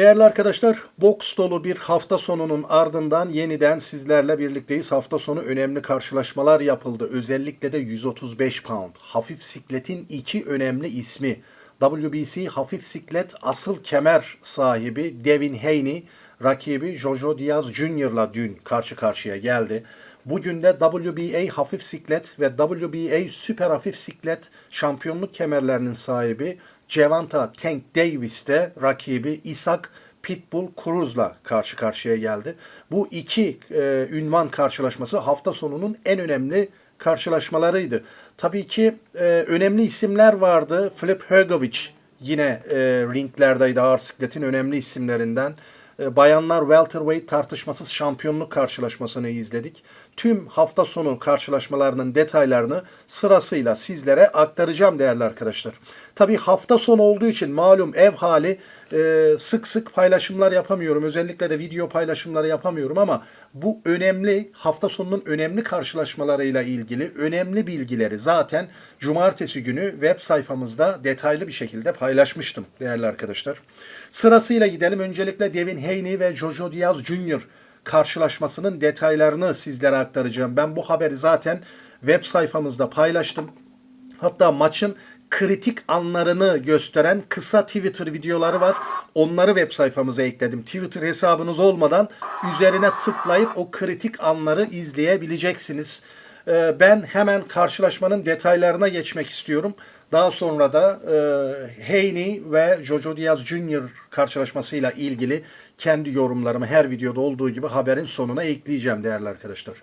Değerli arkadaşlar, boks dolu bir hafta sonunun ardından yeniden sizlerle birlikteyiz. Hafta sonu önemli karşılaşmalar yapıldı. Özellikle de 135 pound. Hafif sikletin iki önemli ismi. WBC hafif siklet asıl kemer sahibi Devin Haney, rakibi Jojo Diaz Jr.'la dün karşı karşıya geldi. Bugün de WBA hafif siklet ve WBA süper hafif siklet şampiyonluk kemerlerinin sahibi Cevanta Tank Davis de rakibi Isak Pitbull Cruz'la karşı karşıya geldi. Bu iki e, ünvan karşılaşması hafta sonunun en önemli karşılaşmalarıydı. Tabii ki e, önemli isimler vardı. Flip Hergovic yine e, ringlerdeydi ağır sikletin önemli isimlerinden. E, Bayanlar welterweight tartışmasız şampiyonluk karşılaşmasını izledik. Tüm hafta sonu karşılaşmalarının detaylarını sırasıyla sizlere aktaracağım değerli arkadaşlar. Tabii hafta sonu olduğu için malum ev hali e, sık sık paylaşımlar yapamıyorum. Özellikle de video paylaşımları yapamıyorum ama bu önemli hafta sonunun önemli karşılaşmalarıyla ilgili önemli bilgileri zaten cumartesi günü web sayfamızda detaylı bir şekilde paylaşmıştım değerli arkadaşlar. Sırasıyla gidelim. Öncelikle Devin Haney ve Jojo Diaz Jr. karşılaşmasının detaylarını sizlere aktaracağım. Ben bu haberi zaten web sayfamızda paylaştım. Hatta maçın kritik anlarını gösteren kısa Twitter videoları var. Onları web sayfamıza ekledim. Twitter hesabınız olmadan üzerine tıklayıp o kritik anları izleyebileceksiniz. Ee, Ben hemen karşılaşmanın detaylarına geçmek istiyorum. Daha sonra da e, Haney ve Jojo Diaz Jr. karşılaşmasıyla ilgili kendi yorumlarımı her videoda olduğu gibi haberin sonuna ekleyeceğim değerli arkadaşlar.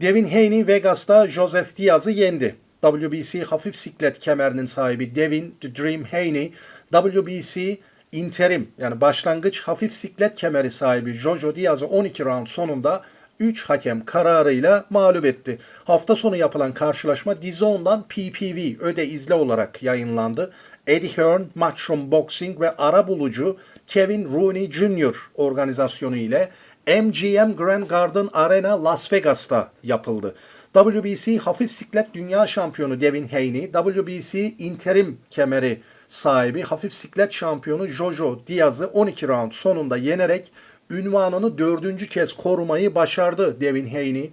Devin Haney Vegas'ta Joseph Diaz'ı yendi. WBC hafif siklet kemerinin sahibi Devin The Dream Haney, WBC interim yani başlangıç hafif siklet kemeri sahibi Jojo Diaz'ı 12 round sonunda 3 hakem kararıyla mağlup etti. Hafta sonu yapılan karşılaşma DAZN'dan PPV öde izle olarak yayınlandı. Eddie Hearn, Matchroom Boxing ve ara bulucu Kevin Rooney Jr. organizasyonu ile MGM Grand Garden Arena Las Vegas'ta yapıldı. WBC hafif siklet dünya şampiyonu Devin Haney, WBC interim kemeri sahibi hafif siklet şampiyonu Jojo Diaz'ı 12 round sonunda yenerek ünvanını dördüncü kez korumayı başardı Devin Haney.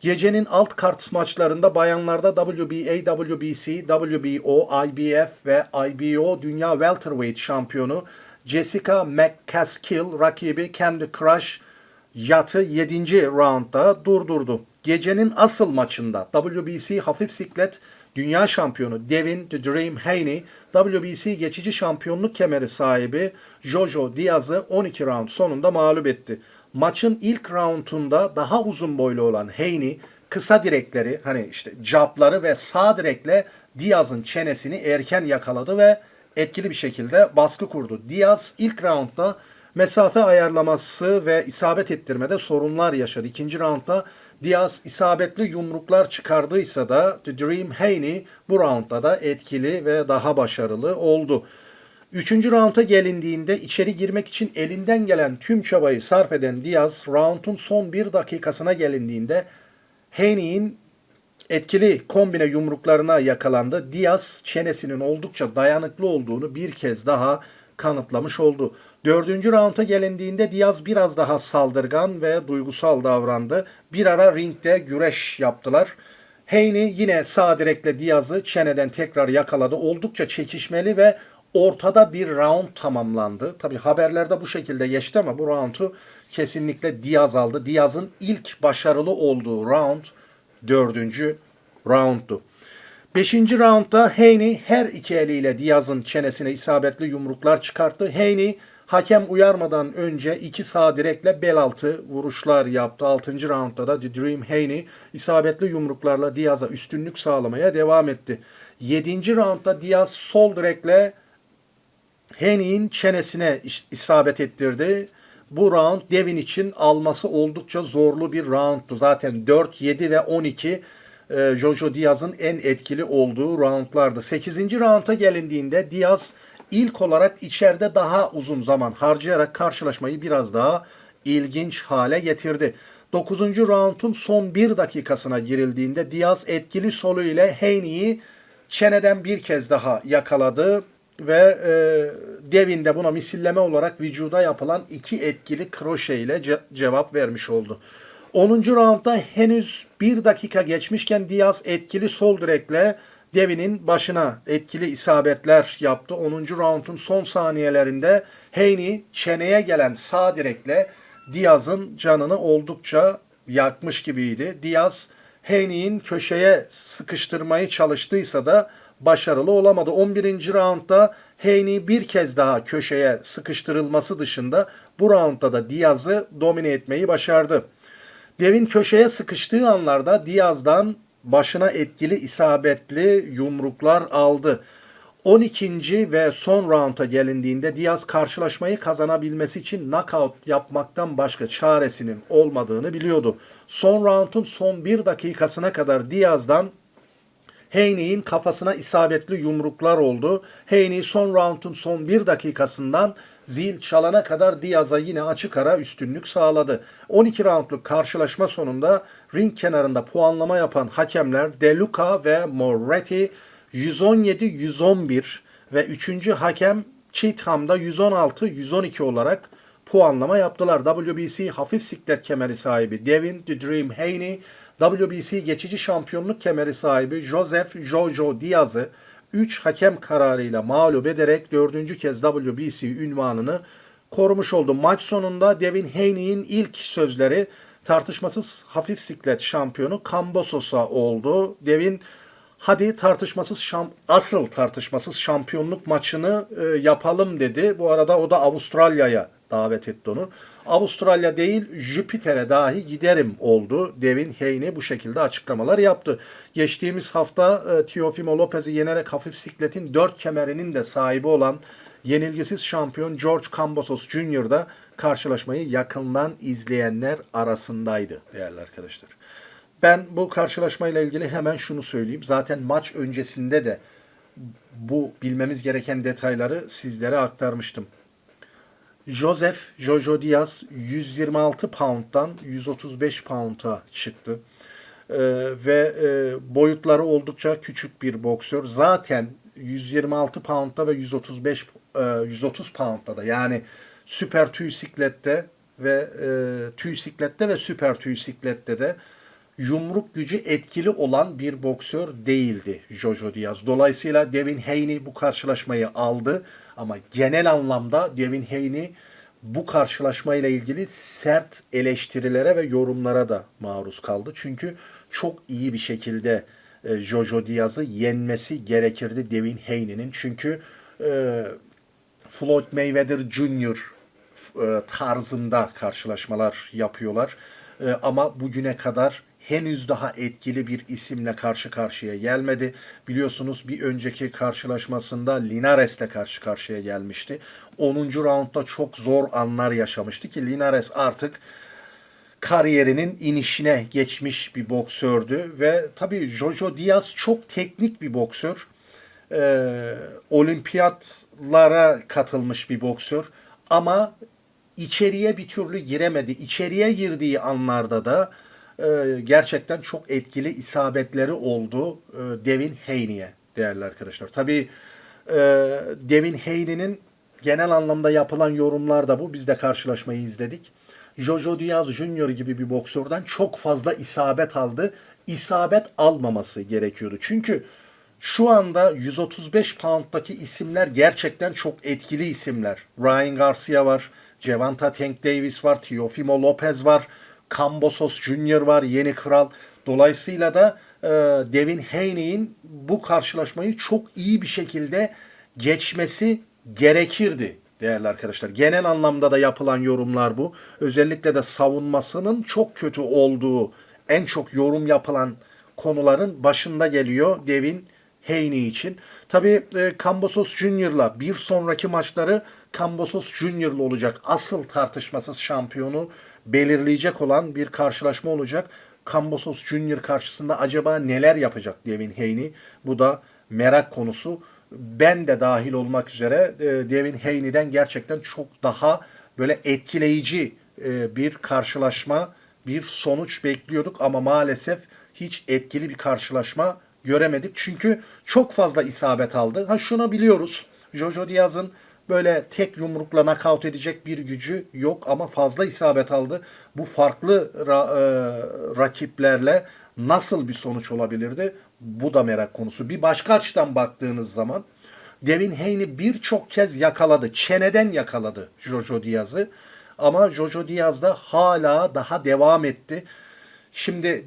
Gecenin alt kart maçlarında bayanlarda WBA, WBC, WBO, IBF ve IBO Dünya Welterweight şampiyonu Jessica McCaskill rakibi Candy Crush Yat'ı 7. roundda durdurdu. Gecenin asıl maçında WBC hafif siklet dünya şampiyonu Devin The Dream Haney, WBC geçici şampiyonluk kemeri sahibi Jojo Diaz'ı 12 round sonunda mağlup etti. Maçın ilk roundunda daha uzun boylu olan Haney kısa direkleri hani işte capları ve sağ direkle Diaz'ın çenesini erken yakaladı ve etkili bir şekilde baskı kurdu. Diaz ilk roundda mesafe ayarlaması ve isabet ettirmede sorunlar yaşadı. İkinci roundda Diaz isabetli yumruklar çıkardıysa da The Dream Haney bu roundda da etkili ve daha başarılı oldu. Üçüncü rounda gelindiğinde içeri girmek için elinden gelen tüm çabayı sarf eden Diaz, roundun son bir dakikasına gelindiğinde Haney'in etkili kombine yumruklarına yakalandı. Diaz çenesinin oldukça dayanıklı olduğunu bir kez daha kanıtlamış oldu. Dördüncü raunda gelindiğinde Diaz biraz daha saldırgan ve duygusal davrandı. Bir ara ringde güreş yaptılar. Haney yine sağ direkle Diaz'ı çeneden tekrar yakaladı. Oldukça çekişmeli ve ortada bir round tamamlandı. Tabi haberlerde bu şekilde geçti ama bu roundu kesinlikle Diaz aldı. Diaz'ın ilk başarılı olduğu round dördüncü rounddu. Beşinci roundda Haney her iki eliyle Diaz'ın çenesine isabetli yumruklar çıkarttı. Haney hakem uyarmadan önce iki sağ direkle bel altı vuruşlar yaptı. Altıncı roundda da Dream Haney isabetli yumruklarla Diaz'a üstünlük sağlamaya devam etti. Yedinci roundda Diaz sol direkle Haney'in çenesine isabet ettirdi. Bu round Devin için alması oldukça zorlu bir roundtu. Zaten 4, 7 ve 12 e, Jojo Diaz'ın en etkili olduğu roundlardı. 8. rounda gelindiğinde Diaz ilk olarak içeride daha uzun zaman harcayarak karşılaşmayı biraz daha ilginç hale getirdi. 9. roundun son bir dakikasına girildiğinde Diaz etkili solu ile Haney'i çeneden bir kez daha yakaladı. ve e, Devin de buna misilleme olarak vücuda yapılan iki etkili kroşe ile ce- cevap vermiş oldu. 10. roundda henüz bir dakika geçmişken Diaz etkili sol direkle Devin'in başına etkili isabetler yaptı. 10. roundun son saniyelerinde Haney çeneye gelen sağ direkle Diaz'ın canını oldukça yakmış gibiydi. Diaz Haney'in köşeye sıkıştırmayı çalıştıysa da başarılı olamadı. 11. roundda Haney bir kez daha köşeye sıkıştırılması dışında bu roundda da Diaz'ı domine etmeyi başardı. Devin köşeye sıkıştığı anlarda Diaz'dan başına etkili isabetli yumruklar aldı. 12. ve son rounda gelindiğinde Diaz karşılaşmayı kazanabilmesi için knockout yapmaktan başka çaresinin olmadığını biliyordu. Son roundun son bir dakikasına kadar Diaz'dan Haney'in kafasına isabetli yumruklar oldu. Haney son roundun son bir dakikasından zil çalana kadar Diaz'a yine açık ara üstünlük sağladı. 12 roundluk karşılaşma sonunda ring kenarında puanlama yapan hakemler De Luca ve Moretti 117-111 ve 3. hakem Cheatham'da 116-112 olarak puanlama yaptılar. WBC hafif siklet kemeri sahibi Devin The Dream Haney, WBC geçici şampiyonluk kemeri sahibi Joseph Jojo Diaz'ı 3 hakem kararıyla mağlup ederek 4. kez WBC ünvanını korumuş oldu. Maç sonunda Devin Haney'in ilk sözleri tartışmasız hafif siklet şampiyonu Kambosos'a oldu. Devin hadi tartışmasız şam, asıl tartışmasız şampiyonluk maçını e, yapalım dedi. Bu arada o da Avustralya'ya davet etti onu. Avustralya değil Jüpiter'e dahi giderim oldu. Devin Haney bu şekilde açıklamalar yaptı. Geçtiğimiz hafta e, Teofimo Lopez'i yenerek hafif sikletin dört kemerinin de sahibi olan yenilgisiz şampiyon George Kambosos Jr. karşılaşmayı yakından izleyenler arasındaydı değerli arkadaşlar. Ben bu karşılaşmayla ilgili hemen şunu söyleyeyim. Zaten maç öncesinde de bu bilmemiz gereken detayları sizlere aktarmıştım. Joseph Jojo Diaz 126 pound'dan 135 pound'a çıktı. Ee, ve e, boyutları oldukça küçük bir boksör. Zaten 126 pound'da ve 135 e, 130 pound'da da yani süper tüy siklette ve e, tüy siklette ve süper tüy siklette de yumruk gücü etkili olan bir boksör değildi Jojo Diaz. Dolayısıyla Devin Haney bu karşılaşmayı aldı ama genel anlamda Devin Haney bu karşılaşmayla ilgili sert eleştirilere ve yorumlara da maruz kaldı. Çünkü çok iyi bir şekilde e, Jojo Diaz'ı yenmesi gerekirdi Devin Haney'nin. Çünkü e, Floyd Mayweather Jr. e, tarzında karşılaşmalar yapıyorlar. Ama bugüne kadar henüz daha etkili bir isimle karşı karşıya gelmedi. Biliyorsunuz bir önceki karşılaşmasında Linares'le karşı karşıya gelmişti. 10. roundda çok zor anlar yaşamıştı ki Linares artık kariyerinin inişine geçmiş bir boksördü ve tabii Jojo Diaz çok teknik bir boksör. Ee, olimpiyatlara katılmış bir boksör ama içeriye bir türlü giremedi. İçeriye girdiği anlarda da e, gerçekten çok etkili isabetleri oldu e, Devin Haney'e değerli arkadaşlar. Tabii e, Devin Haney'nin genel anlamda yapılan yorumlar da bu. Biz de karşılaşmayı izledik. Jojo Diaz Jr. gibi bir boksörden çok fazla isabet aldı. İsabet almaması gerekiyordu. Çünkü şu anda 135 pound'daki isimler gerçekten çok etkili isimler. Ryan Garcia var, Gervonta Tank Davis var, Teofimo Lopez var, Kambosos Jr. var, yeni kral. Dolayısıyla da e, Devin Haney'in bu karşılaşmayı çok iyi bir şekilde geçmesi gerekirdi değerli arkadaşlar. Genel anlamda da yapılan yorumlar bu. Özellikle de savunmasının çok kötü olduğu en çok yorum yapılan konuların başında geliyor Devin Haney için. Tabii e, Kambosos Junior'la bir sonraki maçları Kambosos Junior'la olacak. Asıl tartışmasız şampiyonu belirleyecek olan bir karşılaşma olacak. Kambosos Junior karşısında acaba neler yapacak Devin Haney? Bu da merak konusu. Ben de dahil olmak üzere e, Devin Haney'den gerçekten çok daha böyle etkileyici e, bir karşılaşma, bir sonuç bekliyorduk ama maalesef hiç etkili bir karşılaşma göremedik. Çünkü çok fazla isabet aldı. Ha şunu biliyoruz. Jojo Diaz'ın böyle tek yumrukla knockout edecek bir gücü yok ama fazla isabet aldı. Bu farklı ra- e, rakiplerle nasıl bir sonuç olabilirdi? Bu da merak konusu. Bir başka açıdan baktığınız zaman Devin Haney birçok kez yakaladı. Çeneden yakaladı Jojo Diaz'ı. Ama Jojo Diaz da hala daha devam etti. Şimdi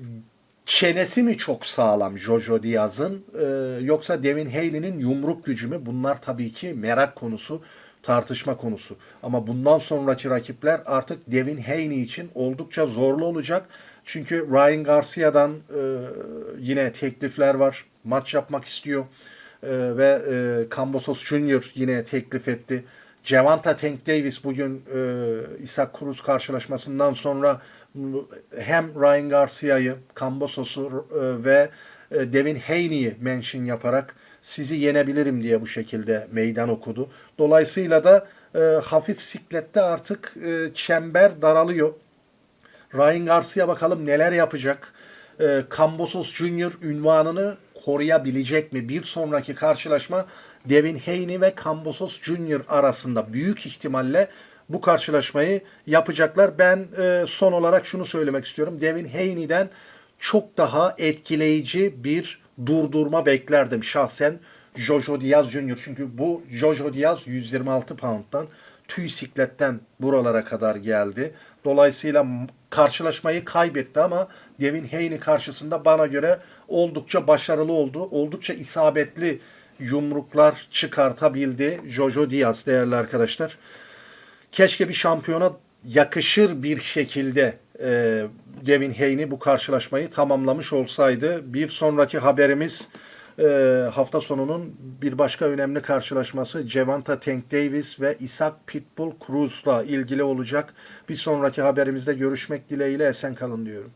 çenesi mi çok sağlam Jojo Diaz'ın e, yoksa Devin Haney'nin yumruk gücü mü? Bunlar tabii ki merak konusu, tartışma konusu. Ama bundan sonraki rakipler artık Devin Haney için oldukça zorlu olacak. Çünkü Ryan Garcia'dan e, yine teklifler var. Maç yapmak istiyor. E, ve e, Kambosos Jr. yine teklif etti. Cevanta Tank Davis bugün e, Isaac Cruz karşılaşmasından sonra hem Ryan Garcia'yı, Kambosos'u e, ve e, Devin Haney'i mention yaparak sizi yenebilirim diye bu şekilde meydan okudu. Dolayısıyla da e, hafif siklette artık e, çember daralıyor. Ryan Garcia bakalım neler yapacak. E, Kambosos Jr. ünvanını koruyabilecek mi? Bir sonraki karşılaşma Devin Haney ve Kambosos Jr. arasında büyük ihtimalle bu karşılaşmayı yapacaklar. Ben e, son olarak şunu söylemek istiyorum. Devin Haney'den çok daha etkileyici bir durdurma beklerdim şahsen Jojo Diaz Jr. Çünkü bu Jojo Diaz 126 pound'dan tüy sikletten buralara kadar geldi. Dolayısıyla karşılaşmayı kaybetti ama Devin Haney karşısında bana göre oldukça başarılı oldu. Oldukça isabetli yumruklar çıkartabildi Jojo Diaz değerli arkadaşlar. Keşke bir şampiyona yakışır bir şekilde e, Devin Haney bu karşılaşmayı tamamlamış olsaydı. Bir sonraki haberimiz e, hafta sonunun bir başka önemli karşılaşması Cevanta Tank Davis ve Isaac Pitbull Cruz'la ilgili olacak. Bir sonraki haberimizde görüşmek dileğiyle esen kalın diyorum.